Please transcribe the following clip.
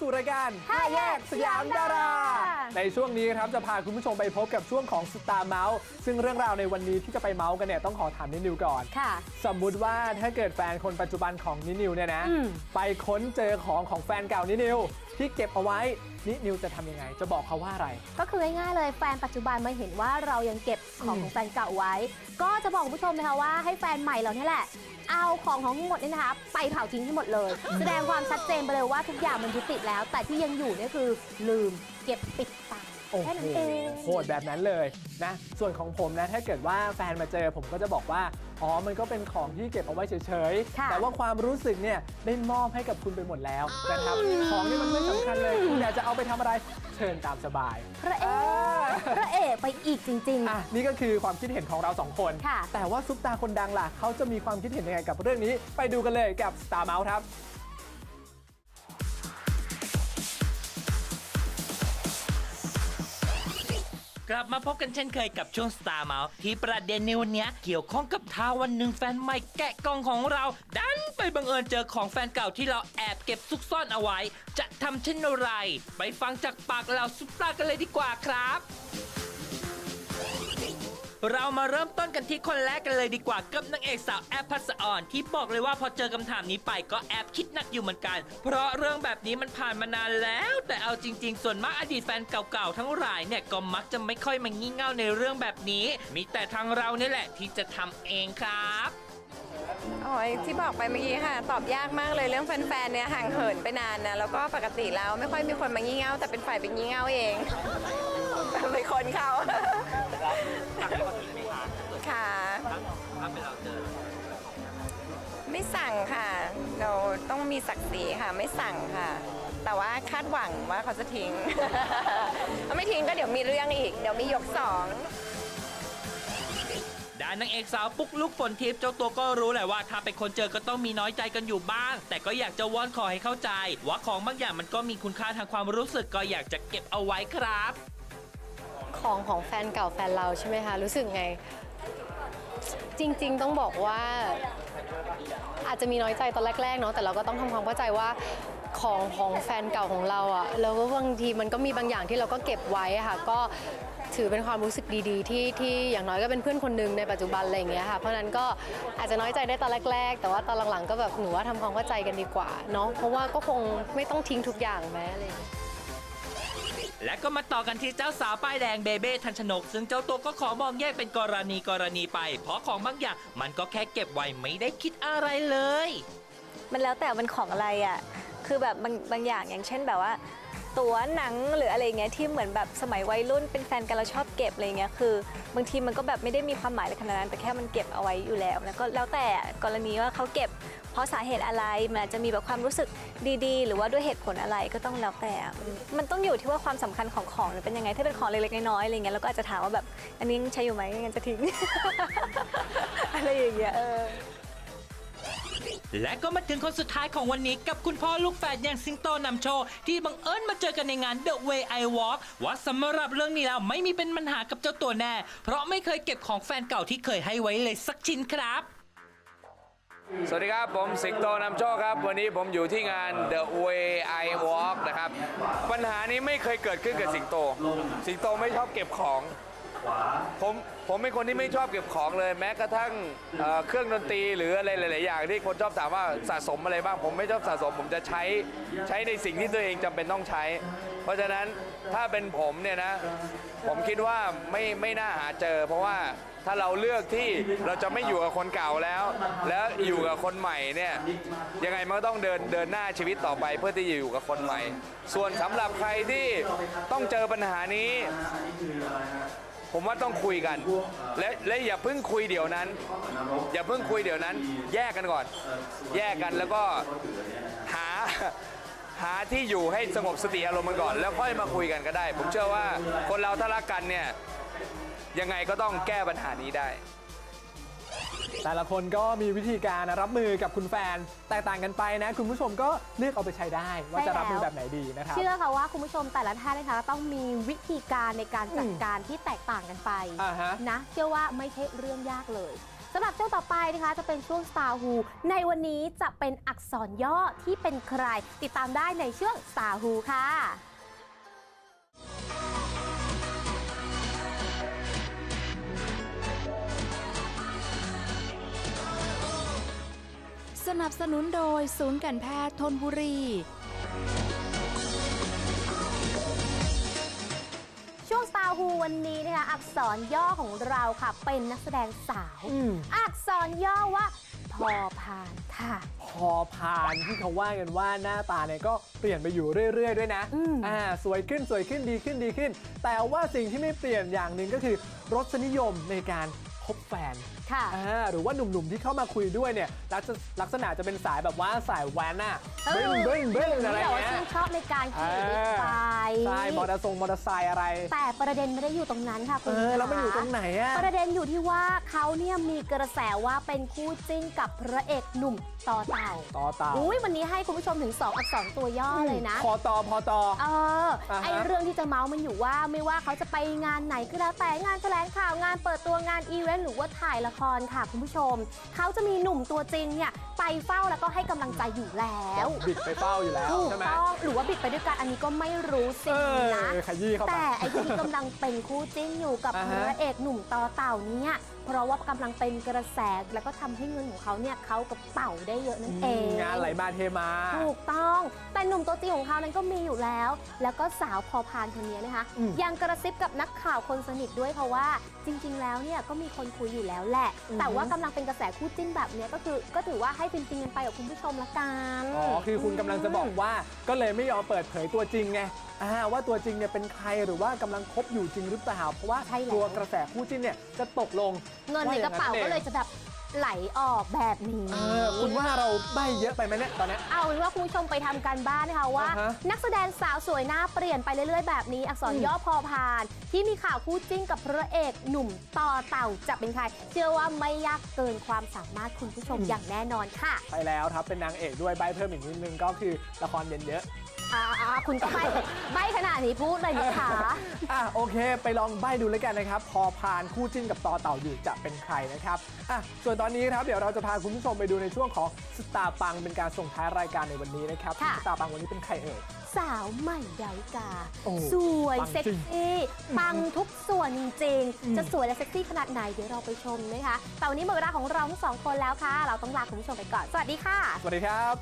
สู่รายการห้าแยกสยามดารา ในช่วงนี้ครับจะพาคุณผู้ชมไปพบกับช่วงของสตาร์เมาส์ซึ่งเรื่องราวในวันนี้ที่จะไปเมาส์กันเนี่ยต้องขอถามนิดนิวก่อน ค่ะ สมมุติว่าถ้าเกิดแฟนคนปัจจุบันของนินิวเนี่ยนะ อืม ไปค้นเจอของของแฟนเก่านินิวที่เก็บเอาไว้นินิวจะทำยังไง จะบอกเขาว่าอะไร ก็คือง่ายๆเลยแฟนปัจจุบันมาเห็นว่าเรายังเก็บของอืมของแฟนเก่าไว้ ก็จะบอกคุณผู้ชมนะคะว่าให้แฟนใหม่เราเนี่ยแหละ เอาของของทั้งหมดเนี่ยนะคะไปเผาทิ้งให้หมดเลย แสดงความชัดเจนไปเลยว่าทุกอย่างมันยุติแล้ว แต่ที่ยังอยู่เนี่ยคือลืมเก็บปิดตา โอ้แค่โหนั้นเองโหดแบบนั้นเลยนะ ส่วนของผมนะ ถ้าเกิดว่าแฟนมาเจอผมก็จะบอกว่า อ๋อ มันก็เป็นของที่เก็บเอาไว้เฉยค่ะๆแต่ว่าความรู้สึกเนี่ยได้มอบให้กับคุณไปหมดแล้วนะครับ ของนี่มันไม่สำคัญเลย คุณอยากจะเอาไปทำอะไร เชิญตามสบาย พระเอก พระเอกไปอีกจริง อะ นี่ก็คือความคิดเห็นของเราสองคน ค่ะ แต่ว่าซุปตาคนดังล่ะ เขาจะมีความคิดเห็นยังไงกับเรื่องนี้ ไปดูกันเลยกับ Star m o u s ครับ กลับมาพบกันเช่นเคยกับช่วง Star m o u s ที่ประเด็นในวันนี้เกี่ยวข้องกับท้าวันหนึ่งแฟนใหม่แกะกล่องของเรา ดันไปบังเอิญเจอของแฟนเก่าที่เราแอบเก็บซุกซ่อนเอาไว้ จะทำเช่นไร ไปฟังจากปากเราซุปตากันเลยดีกว่าครับ เรามาเริ่มต้นกันที่คนแรกกันเลยดีกว่ากับนางเอกสาวแอปพัสออนที่บอกเลยว่าพอเจอคำถามนี้ไปก็แอบคิดหนักอยู่เหมือนกัน เพราะเรื่องแบบนี้มันผ่านมานานแล้ว แต่เอาจริง ๆ ส่วนมากอดีตแฟนเก่าๆทั้งหลายเนี่ยก็มักจะไม่ค่อยมางี่เง่าในเรื่องแบบนี้ มีแต่ทางเรานี่แหละที่จะทำเองครับ โอ้ยที่บอกไปเมื่อกี้ค่ะ ตอบยากมากเลยเรื่องแฟนๆเนี่ยห่างเหินไปนานนะแล้วก็ปกติแล้วไม่ค่อยมีคนมางี่เง่าแต่เป็นฝ่ายเป็นงี่เง่าเอง เป็นคนเขา ไม่สั่งค่ะ เราต้องมีศักดิ์ศรีค่ะ ไม่สั่งค่ะ แต่ว่าคาดหวังว่าเขาจะทิ้ง ถ้าไม่ทิ้งก็เดี๋ยวมีเรื่องอีก เดี๋ยวมียกสองด้านนางเอกสาวปุ๊กลุกฝนทิพย์เจ้าตัวก็รู้แหละว่าถ้าเป็นคนเจอก็ต้องมีน้อยใจกันอยู่บ้าง แต่ก็อยากจะวอนขอให้เข้าใจ ว่าของบางอย่างมันก็มีคุณค่าทางความรู้สึกก็อยากจะเก็บเอาไว้ครับ ของของแฟนเก่าแฟนเราใช่ไหมคะ รู้สึกไง จริง ๆ ต้องบอกว่า อาจจะมีน้อยใจตอนแรกๆเนาะแต่เราก็ต้องทำความเข้าใจว่าของของแฟนเก่าของเราอะแล้วก็บางทีมันก็มีบางอย่างที่เราก็เก็บไว้ค่ะก็ถือเป็นความรู้สึกดีๆ ที่ที่อย่างน้อยก็เป็นเพื่อนคนหนึ่งในปัจจุบันอะไรอย่างเงี้ยค่ะเพราะฉะนั้นก็อาจจะน้อยใจได้ตอนแรก ๆ แต่ว่าตอนหลังๆก็แบบหนูว่าทำความเข้าใจกันดีกว่าเนาะเพราะว่าก็คงไม่ต้องทิ้งทุกอย่างแม้อะไรอย่างเงี้ย และก็มาต่อกันที่เจ้าสาวป้ายแดงเบเบ้ทันชนก ซึ่งเจ้าตัวก็ขอมองแยกเป็นกรณีกรณีไป เพราะของบางอย่างมันก็แค่เก็บไว้ไม่ได้คิดอะไรเลย มันแล้วแต่มันของอะไรอะ คือแบบบางบางอย่างอย่างเช่นแบบว่า ตั๋วหนังหรืออะไรเงี้ยที่เหมือนแบบสมัยวัยรุ่นเป็นแฟนกันเราชอบเก็บอะไรเงี้ยคือบางทีมันก็แบบไม่ได้มีความหมายอะไรขนาดนั้นแต่แค่มันเก็บเอาไว้อยู่แล้วแล้วก็แล้วแต่กรณีว่าเขาเก็บ เพราะสาเหตุอะไรมันอาจจะมีแบบความรู้สึกดีๆ หรือว่าด้วยเหตุผลอะไรก็ต้องแล้วแต่ มันต้องอยู่ที่ว่าความสำคัญของของเป็นยังไงถ้าเป็นของเล็กๆน้อยๆอะไรเงี้ยเราก็อาจจะถามว่าแบบอันนี้ใช้อยู่ไหมงั้นจะทิ้งอะไรอย่างเงี้ยเออและก็มาถึงคนสุดท้ายของวันนี้กับคุณพ่อลูกแฝดอย่างสิงโตนำโชว์ที่บังเอิญมาเจอกันในงาน The Way I Walk ว่าสำหรับเรื่องนี้แล้วไม่มีเป็นปัญหากับเจ้าตัวแน่ เพราะไม่เคยเก็บของแฟนเก่าที่เคยให้ไว้เลยสักชิ้นครับ สวัสดีครับ ผมสิงโตนำโชคครับ วันนี้ผมอยู่ที่งาน The Way I Walk นะครับ ปัญหานี้ไม่เคยเกิดขึ้นกับสิงโต สิงโตไม่ชอบเก็บของผมผมเป็นคนที่ไม่ชอบเก็บของเลย แม้กระทั่งเอ่อเครื่องดนตรีหรืออะไรหลาย ๆ อย่างที่คนชอบถามว่าสะสมอะไรบ้าง ผมไม่ชอบสะสม ผมจะใช้ใช้ในสิ่งที่ตัวเองจำเป็นต้องใช้ เพราะฉะนั้นถ้าเป็นผมเนี่ยนะ ผมคิดว่าไม่ไม่น่าหาเจอ เพราะว่า ถ้าเราเลือกที่เราจะไม่อยู่กับคนเก่าแล้ว แล้วอยู่กับคนใหม่เนี่ยยังไงมันก็ต้องเดินเดินหน้าชีวิตต่อไปเพื่อที่จะอยู่กับคนใหม่ ส่วนสำหรับใครที่ต้องเจอปัญหานี้ ผมว่าต้องคุยกัน และและอย่าเพิ่งคุยเดี๋ยวนั้น อย่าเพิ่งคุยเดี๋ยวนั้น แยกกันก่อน แยกกันแล้วก็หาหาที่อยู่ให้สงบสติอารมณ์กันก่อน แล้วค่อยมาคุยกันก็ได้ ผมเชื่อว่าคนเราถ้ารักกันเนี่ย ยังไงก็ต้องแก้ปัญหานี้ได้ แต่ละคนก็มีวิธีการรับมือกับคุณแฟน แตกต่างกันไปนะ คุณผู้ชมก็เลือกเอาไปใช้ได้ ว่าจะรับมือแบบไหนดีนะครับ เชื่อค่ะว่าคุณผู้ชมแต่ละท่านนะคะต้องมีวิธีการในการจัดการที่แตกต่างกันไปอ่าฮะ นะ เชื่อว่าไม่ใช่เรื่องยากเลยสำหรับช่วงต่อไปนะคะ จะเป็นช่วง Star Who ในวันนี้จะเป็นอักษรย่อที่เป็นใคร ติดตามได้ในช่วง Star Who ค่ะ นับสนุนโดยศูนย์การแพทย์ทนบุรี ช่วง Star Who วันนี้นะคะอักษรย่อของเราค่ะ เป็นนักแสดงสาว อืม อักษรย่อว่า พอพานค่ะ พอพานที่เขาว่ากันว่าหน้าตาเนี่ยก็เปลี่ยนไปอยู่เรื่อย ๆ ด้วยนะอืมอ่าสวยขึ้นสวยขึ้นดีขึ้นดีขึ้น แต่ว่าสิ่งที่ไม่เปลี่ยนอย่างหนึ่งก็คือรสนิยมในการ คบแฟนค่ะอ่าหรือว่าหนุ่มๆที่เข้ามาคุยด้วยเนี่ยลักษลักษณะจะเป็นสายแบบว่าสายแวนน่ะเออเบ้งเบ้งเบ้งอะไรที่แบบว่าเงี้ยชื่นชอบในการขี่บิ๊กไบค์ใช่มอเตอร์ทรงมอเตอร์ไซค์อะไร แต่ประเด็นไม่ได้อยู่ตรงนั้นค่ะคุเอณอแล้วมันอยู่ตคะรงไหนอะประเด็นอยู่ที่ว่าเขาเนี่ยมีกระแสว่าเป็นคู่จิ้นกับพระเอกหนุ่มต่อเต่าต่อเต่าอุ้ยวันนี้ให้คุณผู้ชมถึง 2 อักษรตัวย่อเลยนะพอตอพอตอเอออ่าฮะไอเรื่องที่จะเมาส์มันอยู่ว่าไม่ว่าเขาจะไปงานไหนก็แล้วแต่งานแถลงข่าวงานเปิดตัวงานอีเวนต์หรือว่าถ่ายละครค่ะคุณผู้ชม เขาจะมีหนุ่มตัวจริงเนี่ยไปเฝ้าแล้วก็ให้กำลังใจอยู่แล้วบิดไปเฝ้าอยู่แล้วถูกใช่ไหมต้องหรือว่าบิดไปด้วยกันอันนี้ก็ไม่รู้สิเออนะขยี้เข้าไป แต่ไอ้ที่กำลังเป็นคู่จิ้นอยู่กับอ่าพฮะ ระเอกหนุ่มต่อเต่าเนี่ยเพราะว่ากำลังเป็นกระแสแล้วก็ทำให้เงินของเขาเนี่ยเขากับเต่าได้เยอะนั่นเอง งานไหลมาเทมา ถูกต้องแต่หนุ่มตัวจริงของเขานั้นก็มีอยู่แล้ว แล้วก็สาวพอพานคนนี้นะคะ อืมยังกระซิบกับนักข่าวคนสนิทด้วยเพราะว่าจริง ๆ แล้วเนี่ยก็มีคนคุยอยู่แล้วแหละ แต่ว่ากำลังเป็นกระแสคู่จิ้นแบบเนี้ยก็คือก็ถือว่าให้เป็นจริงกันไปกับคุณผู้ชมละกันอ๋อคือคุณกำลังจะบอกว่าก็เลยไม่ยอมเปิดเผยตัวจริงไงอ่าว่าตัวจริงเนี่ยเป็นใครหรือว่ากำลังคบอยู่จริงหรือเปล่าเพราะว่าใช่แล้วตัวกระแสคู่จิ้นเนี่ยจะตกลงเงินในกระเป๋าก็เลยจะแบบไหลออกแบบนี้ เออคุณว่าเราใบเยอะไปไหมเนี่ยตอนเนี้ย เอาเป็นว่าคุณผู้ชมไปทำการบ้านนะคะว่า อ่าฮะนักแสดงสาวสวยหน้าเปลี่ยนไปเรื่อยๆแบบนี้ อักษรย่อพอพาน ที่มีข่าวคู่จิ้นกับพระเอกหนุ่มต่อเต่าจะเป็นใคร เชื่อว่าไม่ยากเกินความสามารถคุณผู้ชมอย่างแน่นอนค่ะไปแล้วครับเป็นนางเอกด้วยใบเพิ่มอีกนิดนึงก็คือละครเด่นเยอะอ่าอ่าคุณก็ใบใบขนาดนี้พูดเลยนะคะอะโอเค ไปลองใบดูแล้วกันนะครับ พอพานคู่จิ้นกับต่อเต่าอยู่จะเป็นใครนะครับอะส่วนตอนนี้ครับเดี๋ยวเราจะพาคุณผู้ชมไปดูในช่วงของสตาร์ปังเป็นการส่งท้ายรายการในวันนี้นะครับค่ะสตาร์ปังวันนี้เป็นใครเอ่ย สาวใหม่ดาวิกา โอ้สวยปังเซ็กจริง ซี่ปังทุกส่วนจริงอืมๆจะสวยและเซ็กซี่ขนาดไหนเดี๋ยวเราไปชมนะคะแต่วันนี้หมดเวลาของเราทั้งสองคนแล้วค่ะ เราต้องลาคุณผู้ชมไปก่อน สวัสดีค่ะ สวัสดีครับ